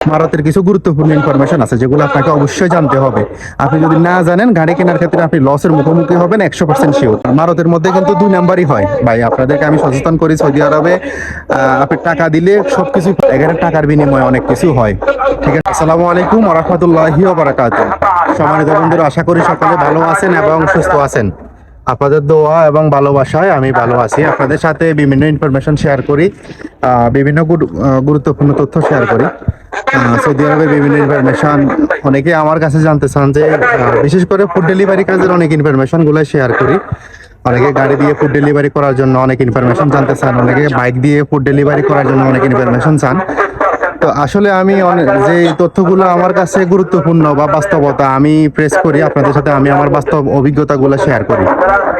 ভারতের কিছু গুরুত্বপূর্ণ ইনফরমেশন আছে, যেগুলো আপনাকে অবশ্যই জানতে হবে। আপনি যদি না জানেন, গাড়ি কেনার ক্ষেত্রে আপনি লসের মুখোমুখি হবেন, একশো পার্সেন্ট শিওর ভারতের মধ্যে কিন্তু দুই নাম্বারই হয়। ভাই, আপনাদেরকে আমি সচেতন করি, সৌদি আরবে আপনি টাকা দিলে সবকিছু এখানে টাকার বিনিময়ে অনেক কিছু হয়। ঠিক আছে? আসসালামু আলাইকুম রহমতুল্লাহি বারাকাত সম্মানিত বন্ধুরা, আশা করি সকলে ভালো আছেন এবং সুস্থ আছেন। আপনাদের দোয়া এবং ভালোবাসায় আমি ভালো আছি। আপনাদের সাথে বিভিন্ন ইনফরমেশন শেয়ার করি বিভিন্ন গুরুত্বপূর্ণ তথ্য শেয়ার করি। সৌদি আরবে বিভিন্ন ইনফরমেশন অনেকে আমার কাছে জানতে চান যে বিশেষ করে ফুড ডেলিভারি কাজের অনেক ইনফরমেশনগুলো শেয়ার করি। অনেকে গাড়ি দিয়ে ফুড ডেলিভারি করার জন্য অনেক ইনফরমেশন জানতে চান, অনেকে বাইক দিয়ে ফুড ডেলিভারি করার জন্য অনেক ইনফরমেশন চান। তো আসলে আমি যে তথ্যগুলো আমার কাছে গুরুত্বপূর্ণ বা বাস্তবতা আমি প্রেস করি, আপনাদের সাথে আমি আমার বাস্তব অভিজ্ঞতাগুলো শেয়ার করি।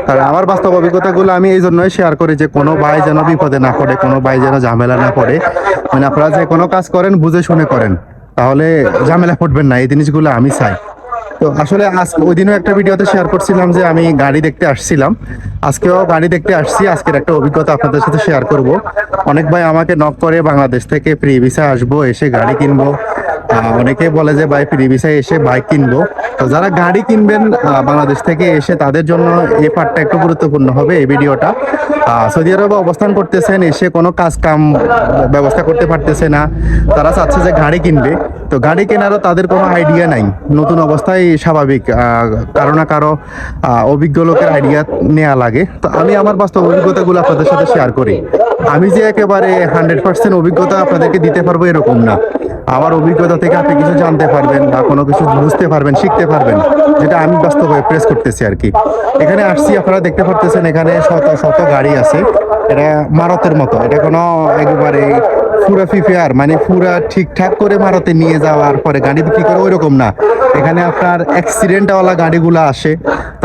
তাহলে আমার বাস্তব অভিজ্ঞতাগুলো আমি এই জন্যই শেয়ার করি যে কোনো ভাই যেন বিপদে না পড়ে, কোনো ভাই যেন ঝামেলা না পড়ে। মানে আপনারা যে কোনো কাজ করেন, বুঝে শুনে করেন। তাহলে ঝামেলা পড়বেন না, এই জিনিসগুলো আমি চাই। তো আসলে আজকে ওই দিনও একটা ভিডিওতে শেয়ার করছিলাম যে আমি গাড়ি দেখতে আসছিলাম। আজকেও গাড়ি দেখতে আসছি, আজকের একটা অভিজ্ঞতা আপনাদের সাথে শেয়ার করব। অনেক ভাই আমাকে নক করে বাংলাদেশ থেকে প্রি ভিসা আসব, এসে গাড়ি কিনবো অনেকে বলে যে ভাই ফ্রি ভিসায় এসে বাইক কিনবো। তো যারা গাড়ি কিনবেন বাংলাদেশ থেকে এসে তাদের জন্য এই পার্টটা একটু গুরুত্বপূর্ণ হবে এই ভিডিওটা। সৌদি আরবে অবস্থান করতেছেন, এসে কোনো কাজ কাম ব্যবস্থা করতে পারতেছে না। তারা চাচ্ছে যে গাড়ি কিনবে। তো গাড়ি কেনারও তাদের কোনো আইডিয়া নাই। নতুন অবস্থায় স্বাভাবিক কারও না কারও অভিজ্ঞ লোকের আইডিয়া নেওয়া লাগে। তো আমি আমার বাস্তব অভিজ্ঞতাগুলো আপনাদের সাথে শেয়ার করি। আমি যে একেবারে হান্ড্রেড পার্সেন্ট অভিজ্ঞতা আপনাদেরকে দিতে পারব এরকম না। আমার অভিজ্ঞতা থেকে আপনি কিছু জানতে পারবেন বা কোনো কিছু বুঝতে পারবেন, শিখতে পারবেন, যেটা আমি বাস্তবে প্রেস করতেছি আর কি। এখানে আসছি, আপনারা দেখতে পারতেছেন এখানে শত শত গাড়ি আছে। এটা মারতের মতো। এটা কোনো একেবারে পুরা ফিফেয়ার মানে পুরা ঠিকঠাক করে মারতে নিয়ে যাওয়ার পরে গাড়ি বিক্রি করে ওইরকম না। এখানে আপনার অ্যাক্সিডেন্টওয়ালা গাড়িগুলো আসে,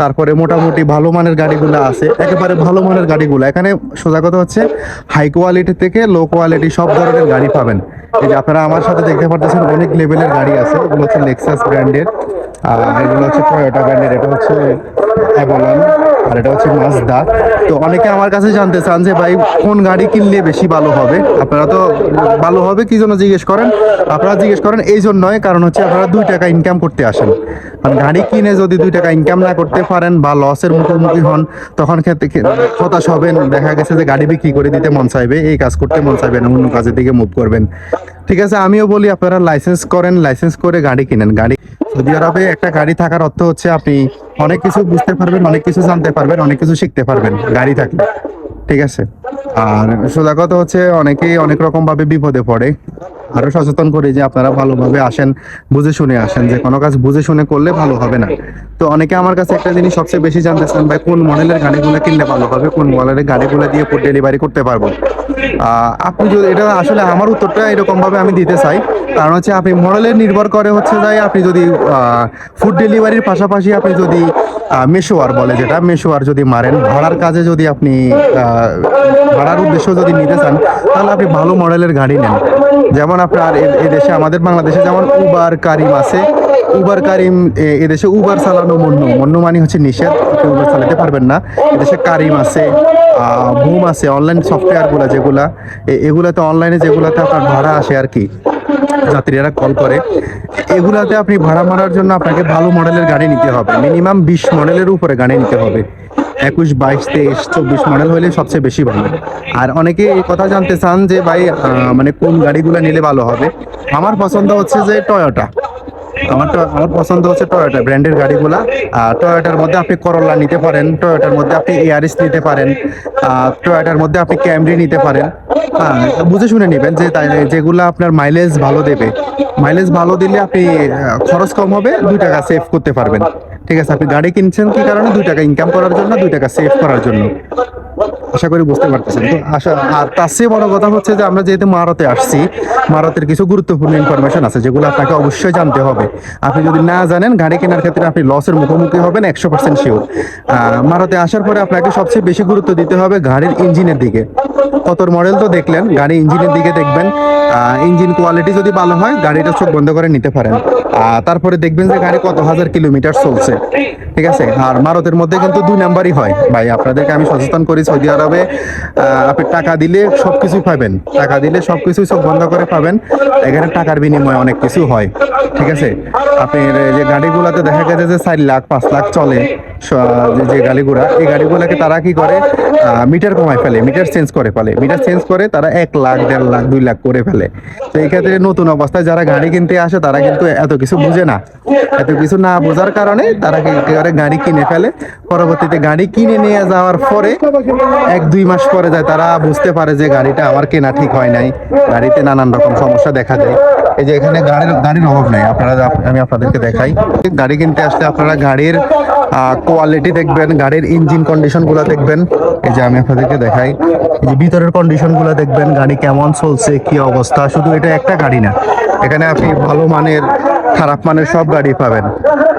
তারপরে মোটামুটি ভালো মানের গাড়িগুলো আছে, একেবারে ভালো মানের গাড়িগুলো। এখানে সোজা কথা হচ্ছে হাই কোয়ালিটি থেকে লো কোয়ালিটি সব ধরনের গাড়ি পাবেন। এই যে আপনারা আমার সাথে দেখতে পারতেছেন, অনেক লেভেলের গাড়ি আছে। এগুলো হচ্ছে লেক্সাস ব্র্যান্ডের আর এগুলো হচ্ছে টয়োটা ব্র্যান্ডের এটা হচ্ছে অ্যাভলন আর এটা হচ্ছে মাজদা তো অনেকে আমার কাছে জানতে চান যে, ভাই, কোন গাড়ি কিনলে বেশি ভালো হবে? আপনারা তো ভালো হবে কি জন্য জিজ্ঞেস করেন? আপনারা জিজ্ঞেস করেন এই জন্যই, কারণ হচ্ছে আপনারা দুই টাকা ইনকাম করতে আসেন। কারণ গাড়ি কিনে যদি দুই টাকা ইনকাম না করতে পারেন বা লসের মুখোমুখি হন, তখন ক্ষেত্রে ক্ষে- হতাশ হবেন। দেখা গেছে যে গাড়ি বিক্রি করে দিতে মন চাইবে, এই কাজ করতে মন চাইবে না, অন্য কাজের দিকে মুভ করবেন। ঠিক আছে, আমিও বলি, আপনারা লাইসেন্স করেন লাইসেন্স করে গাড়ি কিনেন। গাড়ি সৌদি আরবে একটা গাড়ি থাকার অর্থ হচ্ছে আপনি অনেক কিছু বুঝতে পারবেন, অনেক কিছু জানতে পারবেন, অনেক কিছু শিখতে পারবেন, গাড়ি থাকলে। ঠিক আছে? আর সোজা কথা হচ্ছে, অনেকেই অনেক রকম ভাবে বিপদে পড়ে। আরও সচেতন করি যে আপনারা ভালোভাবে আসেন, বুঝে শুনে আসেন যে কোনো কাজ বুঝে শুনে করলে ভালো হবে না। তো অনেকে আমার কাছে একটা জিনিস সবচেয়ে বেশি জানতে চান ভাই, কোন মডেলের গাড়িগুলো কিনলে ভালো হবে, কোন মডেলের গাড়িগুলো দিয়ে ফুড ডেলিভারি করতে পারব? আপনি যদি, এটা আসলে আমার উত্তরটা এরকম ভাবে আমি দিতে চাই। কারণ হচ্ছে আপনি মডেলের নির্ভর করে হচ্ছে যাই আপনি যদি ফুড ডেলিভারির পাশাপাশি আপনি যদি মেশোয়ার বলে যেটা, মেশোয়ার যদি মারেন, ভাড়ার কাজে যদি আপনি ভাড়ার উদ্দেশ্য যদি নিতে চান, তাহলে আপনি ভালো মডেলের গাড়ি নেন। যেমন আপনার এদেশে, আমাদের বাংলাদেশে যেমন উবার কারিম আছে, উবার কারিম এদেশে উবার চালানো মন্য মন্য মানে হচ্ছে নিষেধ, আপনি উবার চালাতে পারবেন না। এদেশে কারিম আছে বুম আছে অনলাইন সফটওয়্যারগুলো যেগুলা এগুলাতে অনলাইনে যেগুলাতে আপনার ভাড়া আসে আর কি, যাত্রীরা কল করে। এগুলাতে আপনি ভাড়া মারার জন্য আপনাকে ভালো মডেলের গাড়ি নিতে হবে। মিনিমাম বিশ মডেলের উপরে গাড়ি নিতে হবে। একুশ, বাইশ, তেইশ, চব্বিশ মডেল হলে সবচেয়ে বেশি ভালো। আর অনেকে এই কথা জানতে চান যে ভাই মানে কোন গাড়িগুলো নিলে ভালো হবে? আমার পছন্দ হচ্ছে যে টয়োটা আমার তো আমার পছন্দ হচ্ছে টয়োটা ব্র্যান্ডের গাড়িগুলা। টয়োটার মধ্যে আপনি করোলা নিতে পারেন টয়োটার মধ্যে আপনি এয়ারিস নিতে পারেন টয়োটার মধ্যে আপনি ক্যামরি নিতে পারেন। হ্যাঁ বুঝে শুনে নেবেন যে তাই, যেগুলো আপনার মাইলেজ ভালো দেবে। মাইলেজ ভালো দিলে আপনি খরচ কম হবে, দুই টাকা সেভ করতে পারবেন। ঠিক আছে, আপনি গাড়ি কিনছেন কি কারণে? দুই টাকা ইনকাম করার জন্য, দুই টাকা সেভ করার জন্য। আশা করি বুঝতে পারতেছেন। তো আশা, আর তার চেয়ে বড় কথা হচ্ছে যে আমরা যেহেতু মারতে আসছি, মারতের কিছু গুরুত্বপূর্ণ ইনফরমেশন আছে, যেগুলো আপনাকে অবশ্যই জানতে হবে। আপনি যদি না জানেন, গাড়ি কেনার ক্ষেত্রে আপনি লসের মুখোমুখি হবেন একশো পার্সেন্ট শিওর মারতে আসার পরে আপনাকে সবচেয়ে বেশি গুরুত্ব দিতে হবে গাড়ির ইঞ্জিনের দিকে। কত মডেল তো দেখলেন, গাড়ি ইঞ্জিনের দিকে দেখবেন। ইঞ্জিন কোয়ালিটি যদি ভালো হয়, গাড়িটা চোখ বন্ধ করে নিতে পারেন। তারপরে দেখবেন যে গাড়ি কত হাজার কিলোমিটার চলছে। ঠিক আছে? আর মারতের মধ্যে কিন্তু দুই নাম্বারই হয়। ভাই, আপনাদেরকে আমি সচেতন করি, সৌদি আহ, আপনি টাকা দিলে সব কিছুই পাবেন। টাকা দিলে সব কিছুই সব বন্ধ করে পাবেন। এখানে টাকার বিনিময়ে অনেক কিছু হয়। ঠিক আছে? আপনি যে গাড়িগুলোতে দেখা গেছে যে চার লাখ পাঁচ লাখ চলে। যে- গাড়িগুলা, এই গাড়িগুলোকে তারা কি করে? মিটার কমায় ফেলে, মিটার চেঞ্জ করে ফেলে। মিটার চেঞ্জ করে তারা এক লাখ, দেড় লাখ, দুই লাখ করে ফেলে। তো এই ক্ষেত্রে নতুন অবস্থায় যারা গাড়ি কিনতে আসে, তারা কিন্তু এত কিছু বুঝে না। এত কিছু না বোঝার কারণে তারা কি করে গাড়ি কিনে ফেলে। পরবর্তীতে গাড়ি কিনে নিয়ে যাওয়ার পরে এক, দুই মাস পরে যায়, তারা বুঝতে পারে যে গাড়িটা আমার কেনা ঠিক হয় নাই। গাড়িতে নানান রকম সমস্যা দেখা যায় এই যে এখানে গাড়ির গাড়ির অভাব নাই। আপনারা, আমি আপনাদেরকে দেখাই। গাড়ি কিনতে আসলে আপনারা গাড়ির কোয়ালিটি দেখবেন, গাড়ির ইঞ্জিন কন্ডিশনগুলো দেখবেন। এই যে আমি আপনাদেরকে দেখাই, এই যে ভিতরের কন্ডিশনগুলো দেখবেন, গাড়ি কেমন চলছে, কি অবস্থা। শুধু এটা একটা গাড়ি না, এখানে আপনি ভালো মানের, খারাপ মানের সব গাড়ি পাবেন।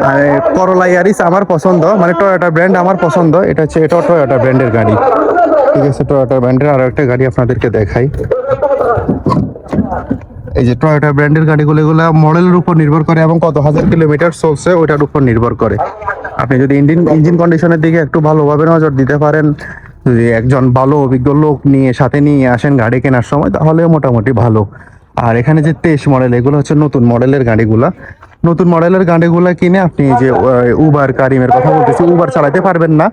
আর করলা ইয়ারিস আমার পছন্দ মানে টয়োটা ব্র্যান্ড আমার পছন্দ, এটা হচ্ছে এটা টয়োটা ব্র্যান্ডের গাড়ি। ঠিক আছে টয়োটা ব্র্যান্ডের আরও একটা গাড়ি আপনাদেরকে দেখাই। এই যে টয়োটা ব্র্যান্ডের গাড়িগুলো, এগুলো মডেলের উপর নির্ভর করে এবং কত হাজার কিলোমিটার চলছে, ওইটার উপর নির্ভর করে। আপনি যদি ইঞ্জিন ইঞ্জিন কন্ডিশনের দিকে একটু ভালোভাবে নজর দিতে পারেন, যদি একজন ভালো, অভিজ্ঞ লোক নিয়ে, সাথে নিয়ে আসেন গাড়ি কেনার সময়, তাহলে মোটামুটি ভালো। আর এখানে যে তেইশ মডেল এগুলো হচ্ছে নতুন মডেলের গাড়িগুলা। নতুন মডেলের গাড়িগুলা কিনে আপনি যে উবার কারিমের কথা বলতেছি উবার চালাতে পারবেন না।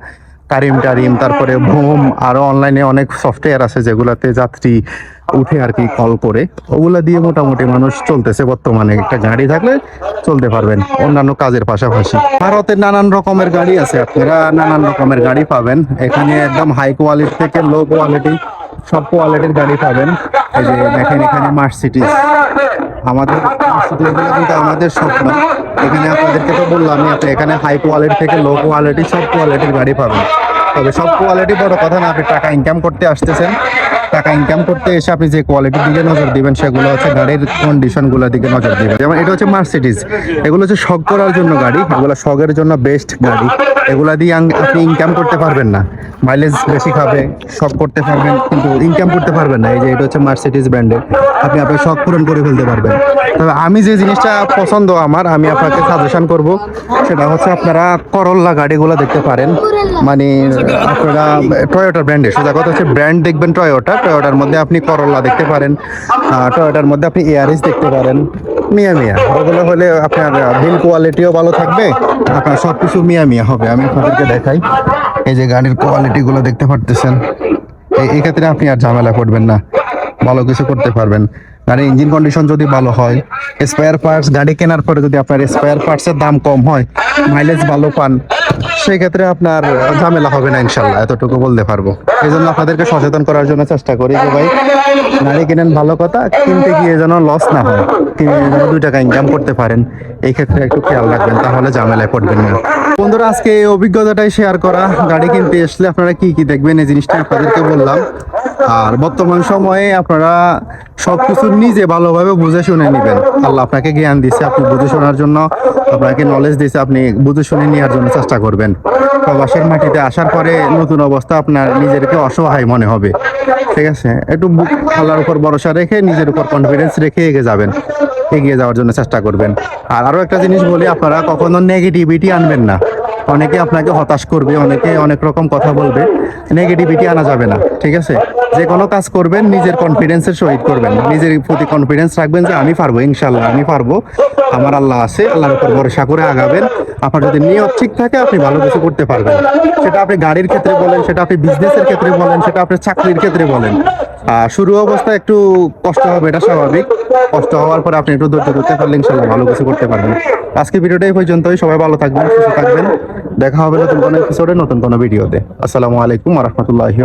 কারিম টারিম, তারপরে ভোম, আরও অনলাইনে অনেক সফটওয়্যার আছে যেগুলাতে যাত্রী উঠে আর কি কল করে। ওগুলা দিয়ে মোটামুটি মানুষ চলতেছে বর্তমানে। একটা গাড়ি থাকলে চলতে পারবেন, অন্যান্য কাজের পাশাপাশি। ভারতের নানান রকমের গাড়ি আছে, আপনারা নানান রকমের গাড়ি পাবেন। এখানে একদম হাই কোয়ালিটি থেকে লো কোয়ালিটি সব কোয়ালিটির গাড়ি পাবেন। এই যে দেখেন এখানে মার্সিডিজ আমাদের কিন্তু আমাদের স্বপ্ন এখানে আপনাদেরকে তো বললামই আপনি এখানে হাই কোয়ালিটি থেকে লো কোয়ালিটি সব কোয়ালিটির গাড়ি পাবেন। তবে সব কোয়ালিটি বড় কথা না, আপনি টাকা ইনকাম করতে আসতেছেন। টাকা ইনকাম করতে এসে আপনি যে কোয়ালিটির দিকে নজর দিবেন, সেগুলো হচ্ছে গাড়ির কন্ডিশনগুলোর দিকে নজর দিবেন। যেমন এটা হচ্ছে মার্সিডিজ এগুলো হচ্ছে শখ করার জন্য গাড়ি, এগুলো শখের জন্য বেস্ট গাড়ি। এগুলা দিয়ে আপনি ইনকাম করতে পারবেন না। মাইলেজ বেশি খাবে, শখ করতে পারবেন, কিন্তু ইনকাম করতে পারবেন না। এই যে এটা হচ্ছে মার্সিডিজ ব্র্যান্ডের আপনি আপনার শখ পূরণ করে ফেলতে পারবেন। তবে আমি যে জিনিসটা পছন্দ আমার, আমি আপনাকে সাজেশন করব, সেটা হচ্ছে আপনারা করল্লা গাড়িগুলো দেখতে পারেন। মানে আপনারা টয়োটা ব্র্যান্ডের সোজা কথা হচ্ছে ব্র্যান্ড দেখবেন টয়োটা টয়োটার মধ্যে আপনি করল্লা দেখতে পারেন টয়োটার মধ্যে আপনি এয়ারিস দেখতে পারেন। মিয়া মিয়া ওগুলো হলে আপনার বিল কোয়ালিটিও ভালো থাকবে, আপনার সব কিছু মিয়া মিয়া হবে। আমি আপনাদেরকে দেখাই, এই যে গাড়ির কোয়ালিটিগুলো দেখতে পারতেছেন, এই ক্ষেত্রে আপনি আর ঝামেলা করবেন না, ভালো কিছু করতে পারবেন। গাড়ির ইঞ্জিন কন্ডিশন যদি ভালো হয় স্পেয়ার পার্টস গাড়ি কেনার পরে যদি আপনার স্পেয়ার পার্টসের দাম কম হয় মাইলেজ ভালো পান সেই ক্ষেত্রে আপনার ঝামেলা হবে না ইনশাল্লাহ এতটুকু বলতে পারব। এই জন্য আপনাদেরকে সচেতন করার জন্য চেষ্টা করি যে ভাই গাড়ি কিনেন ভালো কথা, কিনতে গিয়ে যেন লস না হয়, কিনে যেন দুই টাকা ইনকাম করতে পারেন, এই ক্ষেত্রে একটু খেয়াল রাখবেন, তাহলে ঝামেলায় পড়বেন না। বন্ধুরা, আজকে এই অভিজ্ঞতাটাই শেয়ার করা, গাড়ি কিনতে আসলে আপনারা কি কি দেখবেন, এই জিনিসটা আপনাদেরকে বললাম। আর বর্তমান সময়ে আপনারা সবকিছু নিজে ভালোভাবে বুঝে শুনে নেবেন। আল্লাহ আপনাকে জ্ঞান দিছে, আপনি বুঝে শোনার জন্য, আপনাকে নলেজ দিছে, আপনি বুঝে শুনে নেওয়ার জন্য চেষ্টা করবেন। প্রবাসের মাটিতে আসার পরে নতুন অবস্থা আপনার নিজেরকে অসহায় মনে হবে। ঠিক আছে? একটু আল্লাহর উপর ভরসা রেখে, নিজের উপর কনফিডেন্স রেখে এগিয়ে যাবেন। এগিয়ে যাওয়ার জন্য চেষ্টা করবেন। আর আরও একটা জিনিস বলি, আপনারা কখনো নেগেটিভিটি আনবেন না। অনেকে আপনাকে হতাশ করবে, অনেকে অনেক রকম কথা বলবে নেগেটিভিটি আনা যাবে না, ঠিক আছে? যে কোনো কাজ করবেন, নিজের কনফিডেন্সের সহিত করবেন। নিজের প্রতি কনফিডেন্স রাখবেন যে আমি পারব ইনশাল্লাহ আমি পারব। আমার আল্লাহ আছে আল্লাহর উপর ভরসা করে আগাবেন। আপনার যদি নিয়ত ঠিক থাকে, আপনি ভালো কিছু করতে পারবেন। সেটা আপনি গাড়ির ক্ষেত্রে বলেন, সেটা আপনি বিজনেসের ক্ষেত্রে বলেন, সেটা আপনি চাকরির ক্ষেত্রে বলেন। আর শুরু অবস্থায় একটু কষ্ট হবে, এটা স্বাভাবিক। কষ্ট হওয়ার পর আপনি একটু ধৈর্য ধরতে পারলে ইনশাল্লাহ ভালো কিছু করতে পারবেন। আজকে ভিডিওটা এই পর্যন্তই। সবাই ভালো থাকবেন, সুস্থ থাকবেন। দেখা হবে নতুন কোনো এপিসোডে নতুন কোনো ভিডিওতে। আসসালামু আলাইকুম রহমতুল্লাহি